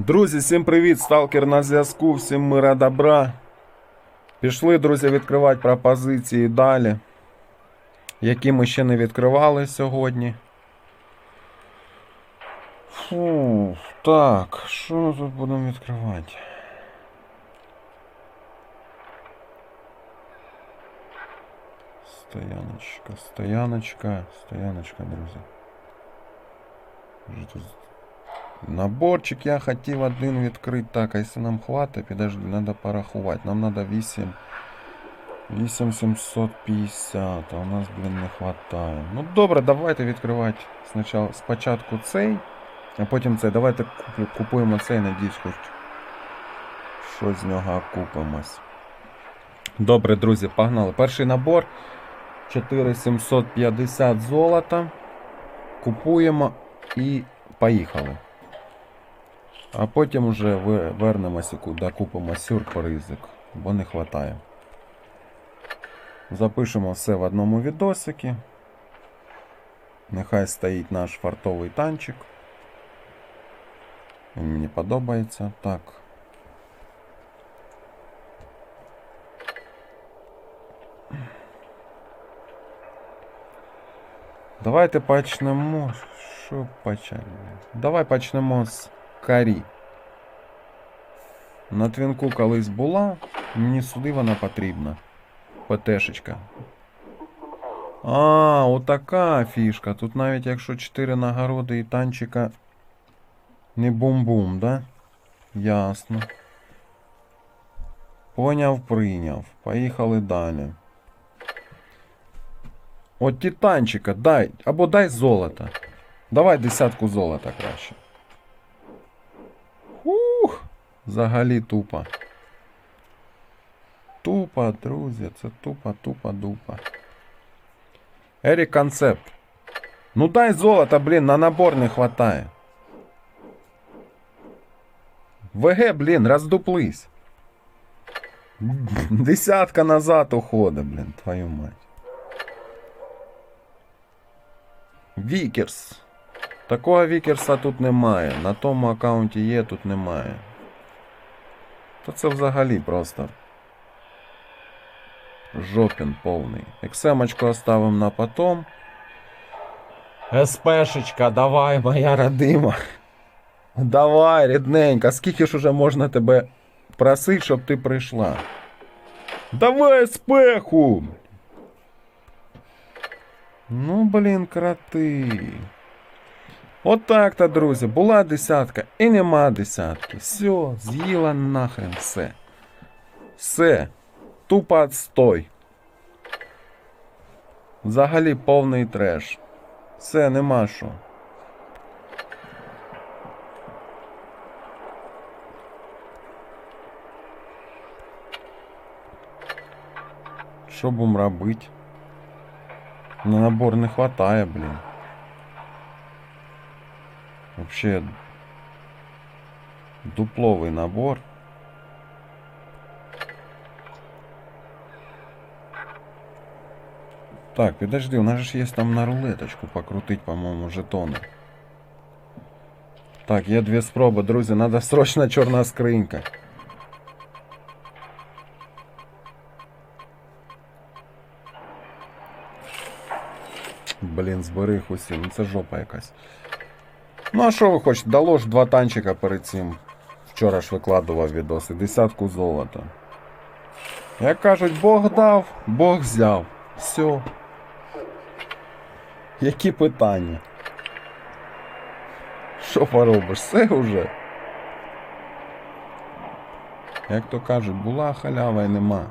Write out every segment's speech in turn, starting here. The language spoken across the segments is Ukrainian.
Друзі, всім привіт! Сталкер на зв'язку, всім мира добра. Пішли, друзі, відкривати пропозиції далі, які ми ще не відкривали сьогодні. Фу, так, що тут будемо відкривати? Стояночка, стояночка, стояночка, друзі. Вже тут Наборчик я хотів один відкрити. Так, а якщо нам хватить, підожди, треба порахувати. Нам треба 8. 8750, а у нас, блін, не хватає. Ну добре, давайте відкривати спочатку, спочатку цей, а потім цей. Давайте купуємо цей, надіюсь, хоч щось з нього купимось. Добре, друзі, погнали. Перший набор 4750 золота. Купуємо і поїхали. А потім вже вернемося, куди купимо сюрпризик, бо не вистачає. Запишемо все в одному відосикі. Нехай стоїть наш фартовий танчик. Він мені подобається. Так. Давайте почнемо. Що почали? Давай почнемо з карі. На твінку колись була, мені сюди вона потрібна. ПТшечка. А, отака фішка. Тут навіть якщо 4 нагороди і танчика не бум-бум, да? Ясно. Поняв, прийняв. Поїхали далі. От титанчика дай. Або дай золото. Давай десятку золота краще. взагалі тупо. Тупо, друзі, це тупо, тупо, дупа. Ерік концепт. Ну дай золото, блін, на набор не хватає. ВГ, блін, роздуплись. Десятка назад уходить, блін, твою мать. Вікерс. Такого Вікерса тут немає. На тому аккаунті є, тут немає. То це взагалі просто. Жопін повний. Ексемочку оставимо на потом. СПшечка, давай, моя родима. Давай, рідненька, скільки ж уже можна тебе просити, щоб ти прийшла? Давай спеху! Ну, блін, кроти. От так-то, друзі, була десятка і нема десятки. Все, з'їла нахрен все. Все. Тупо отстой. Взагалі повний треш. Все, нема що. Що будем робити? На набор не хватає, блін. Вообще дупловий набор. Так, подожди, у нас же есть там на рулеточку покрутить, по-моему, жетони. Так, є дві спроби, друзі, надо срочно чорна скринька. Блін, збери їх усі, ну це жопа якась. Ну а що ви хочете? Дало ж два танчика перед цим. Вчора ж викладував відоси. Десятку золота. Як кажуть, Бог дав, Бог взяв. Все. Які питання? Що поробиш? Все вже. Як то кажуть, була халява і нема.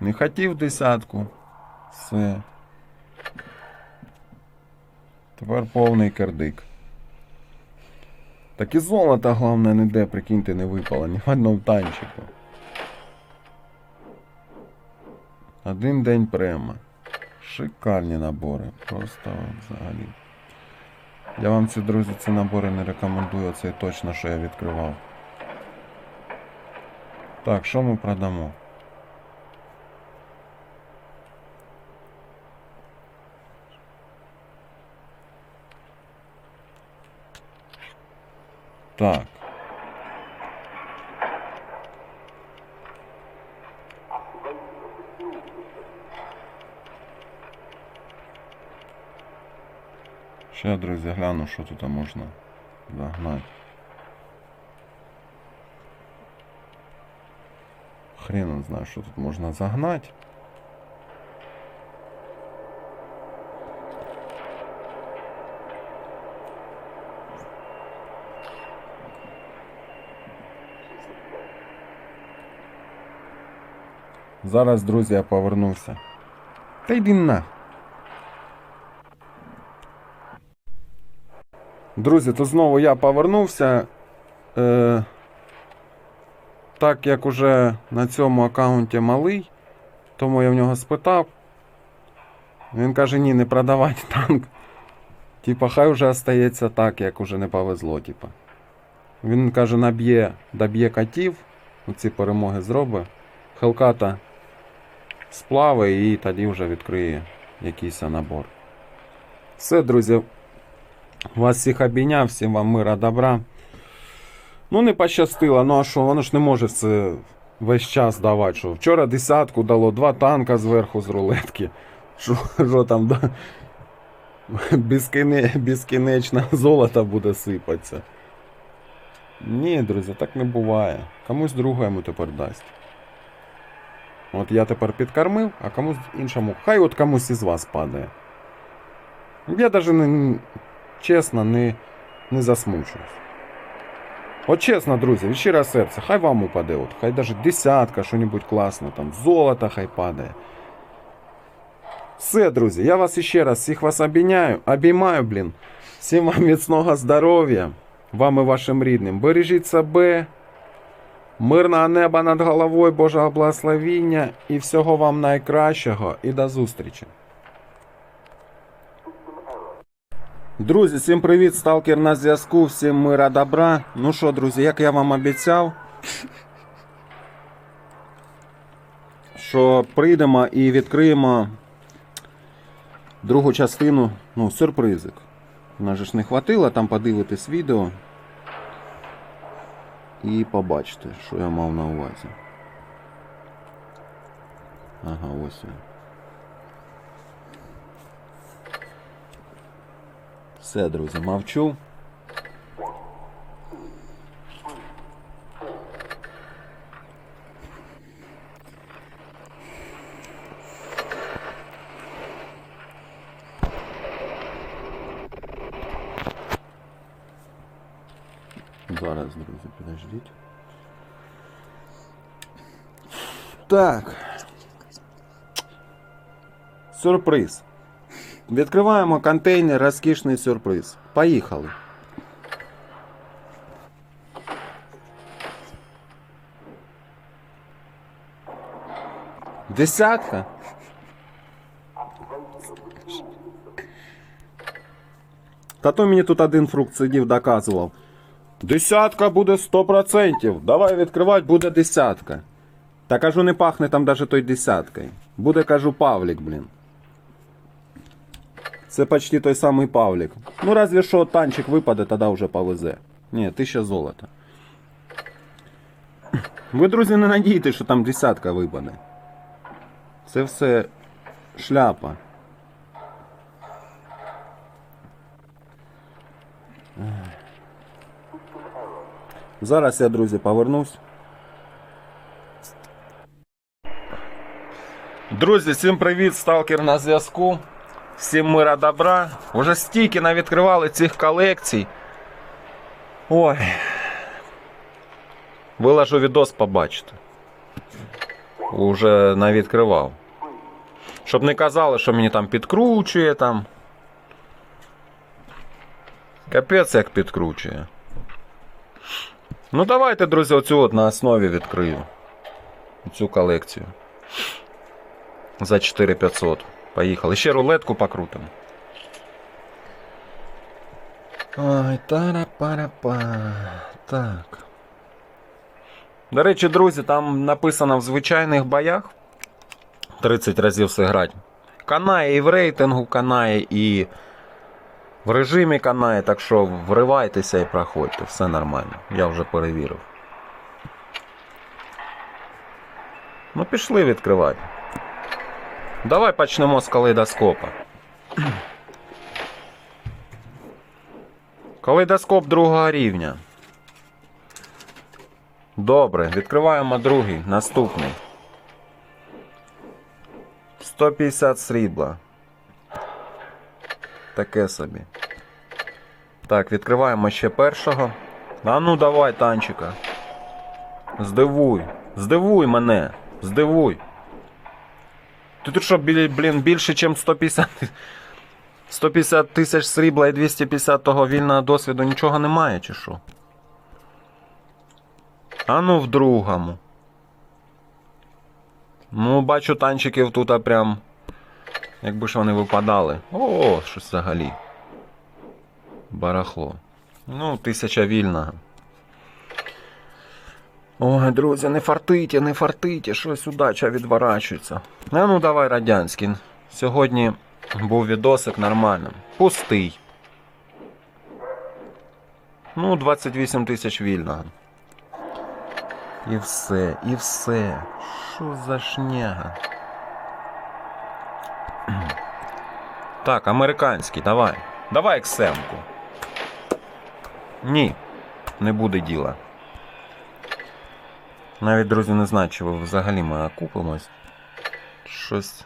Не хотів десятку. Все. Тепер повний кирдик. Так і золота, головне, ніде, прикиньте, не випало, ні в одному танчику. Один день према. Шикарні набори. Просто взагалі. Я вам ці, друзі, ці набори не рекомендую, це точно, що я відкривав. Так, що ми продамо? Так. Ще, друзі, гляну, що тут можна загнати. Хрен знає, що тут можна загнати. Зараз, друзі, я повернуся. Та йди на. Друзі, то знову я повернувся. Е, так як уже на цьому аккаунті малий, тому я в нього спитав. Він каже, ні, не продавати танк. Типа, хай вже остається так, як уже не повезло. Типа. Він каже, наб'є, доб'є котів, оці перемоги зробить. Хелката сплави і тоді вже відкриє якийсь набор. Все, друзі. Вас всіх обійняв, всім вам мира, добра. Ну, не пощастило, ну а що, воно ж не може все весь час давати. Що вчора десятку дало, два танка зверху з рулетки. Що, що там, да? Безкіне, безкінечно золото буде сипатися. Ні, друзі, так не буває. Комусь другому тепер дасть. От я тепер підкормив, а комусь іншому. Хай от комусь із вас падає. Я навіть не, чесно не, не засмучуюсь. От чесно, друзі, щире серце, хай вам упаде. От, хай навіть десятка, що-небудь класне, там, золото хай падає. Все, друзі, я вас іще раз всіх вас обійняю, обіймаю, блін. Всім вам міцного здоров'я, вам і вашим рідним. Бережіть себе. Мирного неба над головою, Божого благословіння і всього вам найкращого і до зустрічі. Друзі, всім привіт, сталкер на зв'язку, всім мира добра. Ну що, друзі, як я вам обіцяв, що прийдемо і відкриємо другу частину, ну, сюрпризик. Нас же ж не хватило там подивитись відео і побачите, що я мав на увазі. Ага, ось він. Все, друзі, мовчу. Зараз, друзі, підождіть. Так. Сюрприз. Відкриваємо контейнер, розкішний сюрприз. Поїхали. Десятка? Та то мені тут один фрукт сидів, доказував. Десятка буде 100%. Давай відкривати, буде десятка. Та кажу, не пахне там даже той десяткою. Буде, кажу, Павлік, блін. Це почти той самий Павлік. Ну, разве що танчик випаде, тоді вже повезе. Ні, тисяча золота. Ви, друзі, не надійтесь, що там десятка випаде. Це все шляпа. Зараз я, друзі, повернусь. Друзі, всім привіт, сталкер на зв'язку. Всім мира добра. Уже стільки навідкривали цих колекцій. Ой. Виложу відос, побачите. Уже навідкривав. Щоб не казали, що мені там підкручує там. Капець як підкручує. Ну давайте, друзі, оцю от на основі відкрию. Цю колекцію. За 4500. Поїхали. Ще рулетку покрутимо. Ой, тара-пара-па. Так. До речі, друзі, там написано в звичайних боях 30 разів зіграти. Канає і в рейтингу, канає і В режимі канає, так що вривайтеся і проходьте, все нормально. Я вже перевірив. Ну, пішли відкривати. Давай почнемо з калейдоскопа. Калейдоскоп другого рівня. Добре, відкриваємо другий, наступний. 150 срібла. Таке собі. Так, відкриваємо ще першого. А ну давай, танчика. Здивуй. Здивуй мене. Здивуй. Ти тут що, блін, більше, ніж 150. 150 тисяч срібла і 250 того вільного досвіду нічого немає, чи що? А ну в другому. Ну, бачу танчиків тут а прям. Якби ж вони випадали. О, щось взагалі. Барахло. Ну, тисяча вільного. Ой, друзі, не фартиті, не фартиті, щось удача відворачується. А ну давай, радянський. Сьогодні був відосик нормальним. Пустий. Ну, 28 тисяч вільного. І все, і все. Що за шняга? Так, американський, давай. Давай ексемку. Ні, не буде діла. Навіть, друзі, не знаю, чи взагалі ми окупимось. Щось.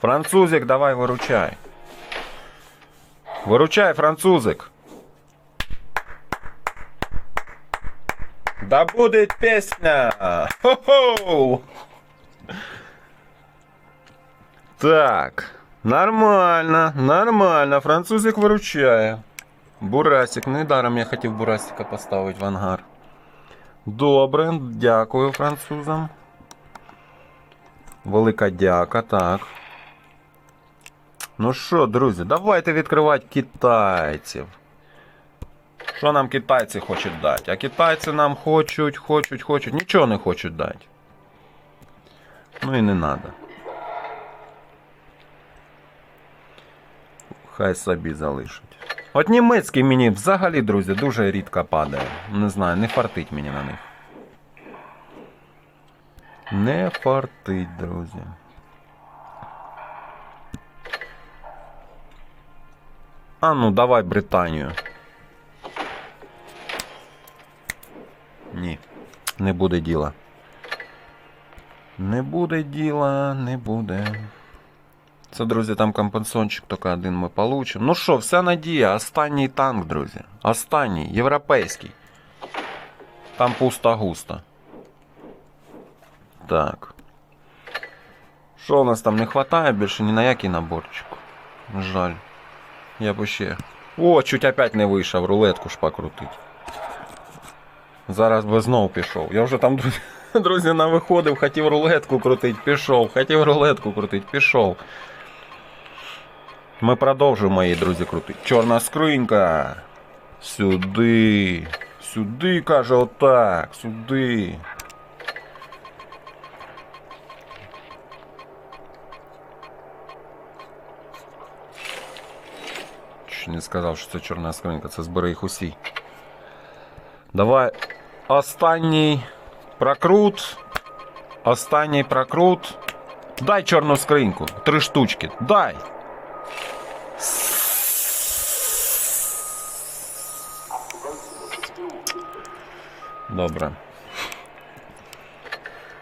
Французик, давай виручай. Виручай, французик. Да будет песня! Хо-хо! Так, нормально, нормально. Французик виручає. Бурасик, недаром я хотів Бурасика поставити в ангар. Добре, дякую французам. Велика дяка, так. Ну що, друзі, давайте відкривати китайців. Що нам китайці хочуть дати? А китайці нам хочуть, хочуть, хочуть. Нічого не хочуть дати. Ну і не треба. Хай собі залишать. От німецький мені взагалі, друзі, дуже рідко падає. Не знаю, не фартить мені на них. Не фартить, друзі. А ну, давай Британію. Ні, не буде діла. Не буде діла, не буде. Це, друзі, там компенсончик тільки один ми получимо. Ну що, вся надія, останній танк, друзі. Останній, європейський. Там пусто-густо. Так. Що у нас там не вистачає більше ні на який наборчик? Жаль. Я б ще. О, чуть опять не вийшов, рулетку ж покрутить. Зараз би знов пішов. Я вже там, друзі, друзі, навиходив, хотів рулетку крутить, пішов. Хотів рулетку крутить, пішов. Ми продовжуємо, мої друзі, крутити. Чорна скринька. Сюди. Сюди, каже, отак. Сюди. Чи не сказав, що це чорна скринька, це збери їх усі. Давай. Останній прокрут. Останній прокрут. Дай чорну скриньку. Три штучки. Дай. Добре.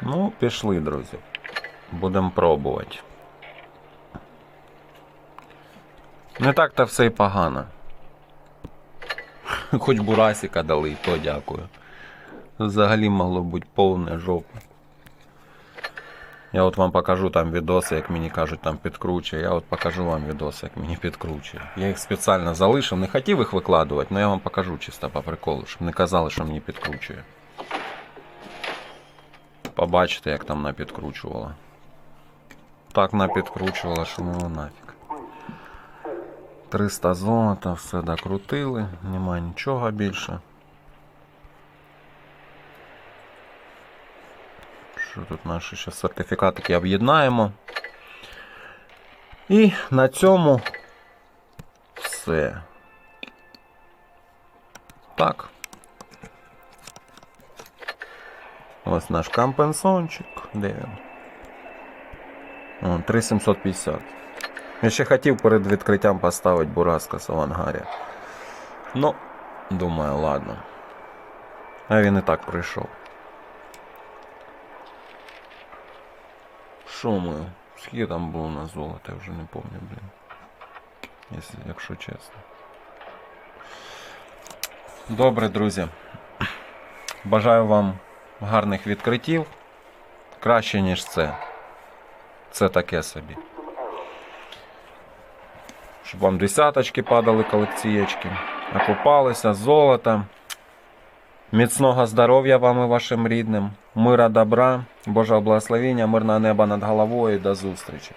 Ну, пішли, друзі. Будемо пробувати. Не так-то все й погано. Хоч бурасика дали, то дякую. Взагалі могло бути повне жопа. Я от вам покажу там відоси, як мені кажуть, там підкручує. Я от покажу вам відоси, як мені підкручує. Я їх спеціально залишив, не хотів їх викладувати, але я вам покажу чисто по приколу, щоб не казали, що мені підкручує. Побачите, як там напідкручувала. Так напідкручувала, що ну нафіг. 300 золота, все докрутили, нема нічого більше. Що тут наші ще сертифікатики об'єднаємо. І на цьому все. Так. Ось наш компенсончик. Де він? 3750. Я ще хотів перед відкриттям поставити Бураска з авангарі. Ну, думаю, ладно. А він і так прийшов. Що ми? Скільки там було на золото, я вже не пам'ятаю, блін. Якщо, якщо чесно. Добре, друзі. Бажаю вам гарних відкриттів. Краще, ніж це. Це таке собі. Щоб вам десяточки падали колекцієчки. Окупалися, золото. Міцного здоров'я вам і вашим рідним. Мира добра, Божого благословення, мирного неба над головою. До зустрічі.